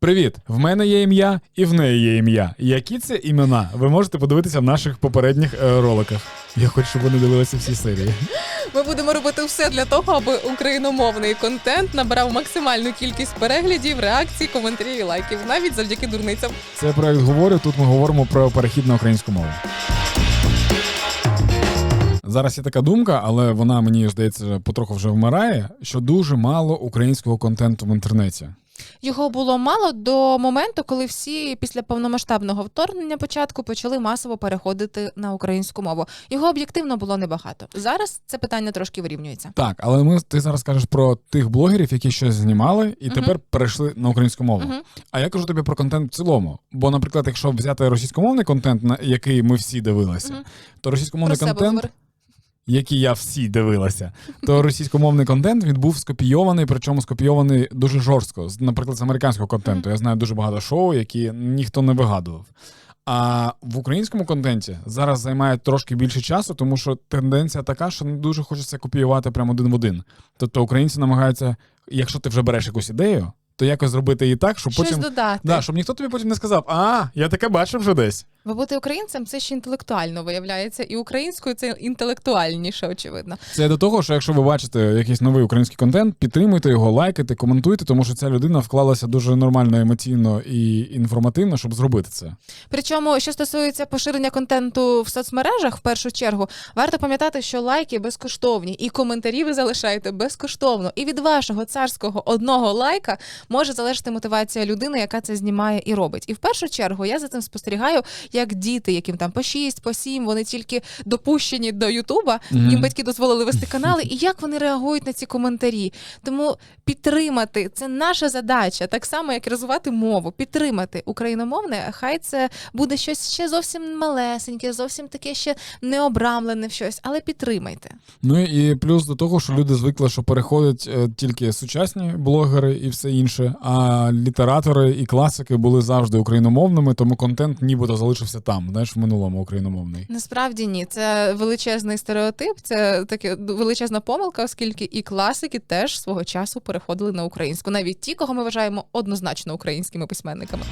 Привіт! В мене є ім'я, і в неї є ім'я. Які це імена? Ви можете подивитися в наших попередніх е, роликах. Я хочу, щоб вони дивилися всі серії. Ми будемо робити все для того, аби україномовний контент набрав максимальну кількість переглядів, реакцій, коментарів і лайків, навіть завдяки дурницям. Це проект говорю. Тут ми говоримо про перехід на українську мову. Зараз є така думка, але вона мені здається потроху вже вмирає, що дуже мало українського контенту в інтернеті. Його було мало до моменту, коли всі після повномасштабного вторгнення початку почали масово переходити на українську мову. Його об'єктивно було небагато. Зараз це питання трошки вирівнюється. Так, але ми ти зараз кажеш про тих блогерів, які щось знімали, і тепер перейшли на українську мову. А я кажу тобі про контент в цілому. Бо, наприклад, якщо взяти російськомовний контент, на який ми всі дивилися, то російськомовний контент, який я всі дивилася, то російськомовний контент він був скопійований, причому скопійований дуже жорстко. Наприклад, з американського контенту. Я знаю дуже багато шоу, які ніхто не вигадував. А в українському контенті зараз займає трошки більше часу, тому що тенденція така, що не дуже хочеться копіювати прямо один в один. Тобто українці намагаються, якщо ти вже береш якусь ідею, то якось зробити її так, щоб Щось потім. додати. Да, щоб ніхто тобі потім не сказав, а, я таке бачив вже десь. Бо бути українцем це ще інтелектуально виявляється, і українською це інтелектуальніше, очевидно. Це до того, що якщо ви бачите якийсь новий український контент, підтримуйте його, лайкайте, коментуйте, тому що ця людина вклалася дуже нормально, емоційно і інформативно, щоб зробити це. Причому, що стосується поширення контенту в соцмережах, в першу чергу, варто пам'ятати, що лайки безкоштовні, і коментарі ви залишаєте безкоштовно. І від вашого царського одного лайка може залежати мотивація людини, яка це знімає і робить. І в першу чергу я за цим спостерігаю, як діти, яким там по 6, по 7, вони тільки допущені до Ютуба, їм батьки дозволили вести канали, і як вони реагують на ці коментарі. Тому підтримати це наша задача, так само як розвивати мову, підтримати україномовне. Хай це буде щось ще зовсім малесеньке, зовсім таке ще не обрамлене в щось, але підтримайте. Ну і плюс до того, що люди звикли, що переходять е, тільки сучасні блогери і все інше, а літератори і класики були завжди україномовними, тому контент нібито залишився там, знаєш, в минулому україномовний. Насправді ні, це величезний стереотип, це таке величезна помилка, оскільки і класики теж свого часу переходили на українську, навіть ті, кого ми вважаємо однозначно українськими письменниками.